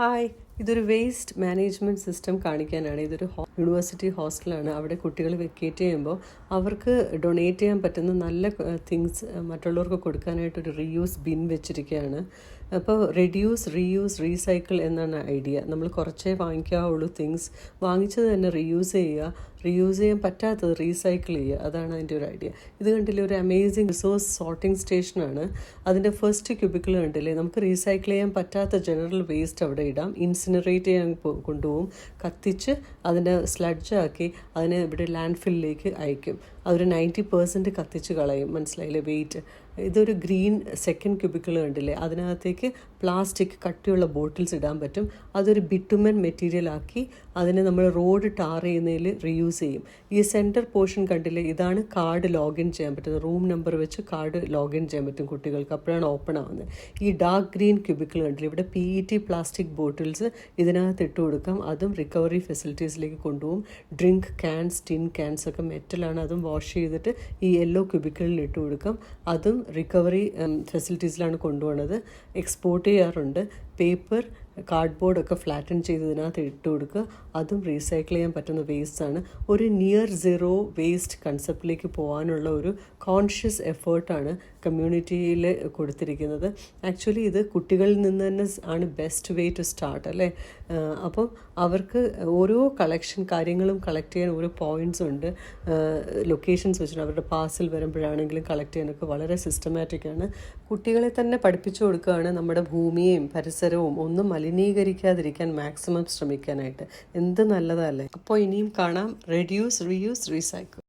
Hi. ഇതൊരു waste management system കാണിക്കാനാണ്. ഇതൊരു യൂണിവേഴ്സിറ്റി ഹോസ്റ്റലാണ് അവിടെ കുട്ടികൾ വെക്കേറ്റ് ചെയ്യുമ്പോൾ അവർക്ക് ഡൊണേറ്റ് ചെയ്യാൻ പറ്റുന്ന നല്ല തിങ്സ് മറ്റുള്ളവർക്ക് കൊടുക്കാനായിട്ടൊരു റീയൂസ് ബിൻ വെച്ചിരിക്കുകയാണ്. അപ്പോൾ റെഡ്യൂസ് റീയൂസ് റീസൈക്കിൾ എന്നാണ് ഐഡിയ നമ്മൾ കുറച്ചേ വാങ്ങിക്കാവുള്ളൂ തിങ്സ് വാങ്ങിച്ചത് തന്നെ റീയൂസ് ചെയ്യുക. റീയൂസ് ചെയ്യാൻ പറ്റാത്തത് റീസൈക്കിൾ ചെയ്യുക. അതാണ് അതിന്റെ ഒരു ഐഡിയ ഇത് കണ്ടില്ലേ ഒരു അമേസിങ് റിസോഴ്സ് സോർട്ടിംഗ് സ്റ്റേഷനാണ് അതിന്റെ ഫസ്റ്റ് ക്യൂബിക്കിൾ കണ്ടില്ലേ നമുക്ക് റീസൈക്കിൾ ചെയ്യാൻ പറ്റാത്ത ജനറൽ വേസ്റ്റ് അവിടെ ഇടാം. ഇൻസിനറേറ്റ് ചെയ്യാൻ കൊണ്ടുപോകും. കത്തിച്ച് അതിനെ സ്ലഡ്ജാക്കി അതിനെ ഇവിടെ ലാൻഡ് ഫില്ലിലേക്ക് അയക്കും. അതൊരു നയന്റി പെർസെന്റ് കത്തിച്ച് കളയും. മനസ്സിലായില്ലേ? വെയിറ്റ് ഇതൊരു ഗ്രീൻ സെക്കൻഡ് ക്യൂബിക്കിൾ കണ്ടില്ലേ? അതിനകത്തേക്ക് പ്ലാസ്റ്റിക് കട്ടിയുള്ള ബോട്ടിൽസ് ഇടാൻ പറ്റും. അതൊരു ബിറ്റുമൻ മെറ്റീരിയൽ ആക്കി അതിനെ നമ്മൾ റോഡ് ടാർ ചെയ്യുന്നതിൽ റീയൂസ് ചെയ്യും. ഈ സെന്റർ പോർഷൻ കണ്ടില്ലേ? ഇതാണ് കാർഡ് ലോഗിൻ ചെയ്യാൻ പറ്റുന്നത്. റൂം നമ്പർ വെച്ച് കാർഡ് ലോഗിൻ ചെയ്യാൻ പറ്റും കുട്ടികൾക്ക്. അപ്പോഴാണ് ഓപ്പൺ ആവുന്നത്. ഈ ഡാർക്ക് ഗ്രീൻ ക്യൂബിക്കിൾ കണ്ടില്ലേ? ഇവിടെ P E T plastic bottles ഇതിനകത്ത് ഇട്ട് കൊടുക്കാം. അതും റിക്കവറി ഫെസിലിറ്റീസിലേക്ക് കൊണ്ടുപോകും. ഡ്രിങ്ക് ക്യാൻസ് ടിൻ ക്യാൻസ് ഒക്കെ മെറ്റലാണ് അതും വാഷ് ചെയ്തിട്ട് ഈ യെല്ലോ ക്യൂബിക്കളിൽ ഇട്ട് കൊടുക്കാം. അതും റിക്കവറി ഫെസിലിറ്റീസിലാണ് കൊണ്ടുപോകുന്നത് എക്സ്പോർട്ട് ചെയ്യാറുണ്ട്. പേപ്പർ കാർഡ്ബോർഡ് ഒക്കെ ഫ്ലാറ്റൻ ചെയ്ത് ഇതിനകത്ത് ഇട്ട് കൊടുക്കുക. അതും റീസൈക്കിൾ ചെയ്യാൻ പറ്റുന്ന വേസ്റ്റ് ആണ്. ഒരു നിയർ സീറോ വേസ്റ്റ് കൺസെപ്റ്റിലേക്ക് പോകാനുള്ള ഒരു കോൺഷ്യസ് എഫേർട്ടാണ് കമ്മ്യൂണിറ്റിയിൽ കൊടുത്തിരിക്കുന്നത്. ആക്ച്വലി ഇത് കുട്ടികളിൽ നിന്ന് തന്നെ ആണ് ബെസ്റ്റ് വേ ടു സ്റ്റാർട്ട് അല്ലേ? അപ്പം അവർക്ക് ഓരോ കളക്ഷൻ കാര്യങ്ങളും കളക്ട് ചെയ്യാൻ ഓരോ പോയിന്റ്സ് ഉണ്ട്. ലൊക്കേഷൻസ് വെച്ചിട്ട് അവരുടെ പാസിൽ വരുമ്പോഴാണെങ്കിലും കളക്ട് ചെയ്യാനൊക്കെ വളരെ സിസ്റ്റമാറ്റിക്കാണ് കുട്ടികളെ തന്നെ പഠിപ്പിച്ചു കൊടുക്കുകയാണ് നമ്മുടെ ഭൂമിയെയും പരിസരവും ഒന്നും മലിനീകരിക്കാതിരിക്കാൻ മാക്സിമം ശ്രമിക്കാനായിട്ട്. എന്ത് നല്ലതല്ലേ? അപ്പോൾ ഇനിയും കാണാം. Reduce reuse recycle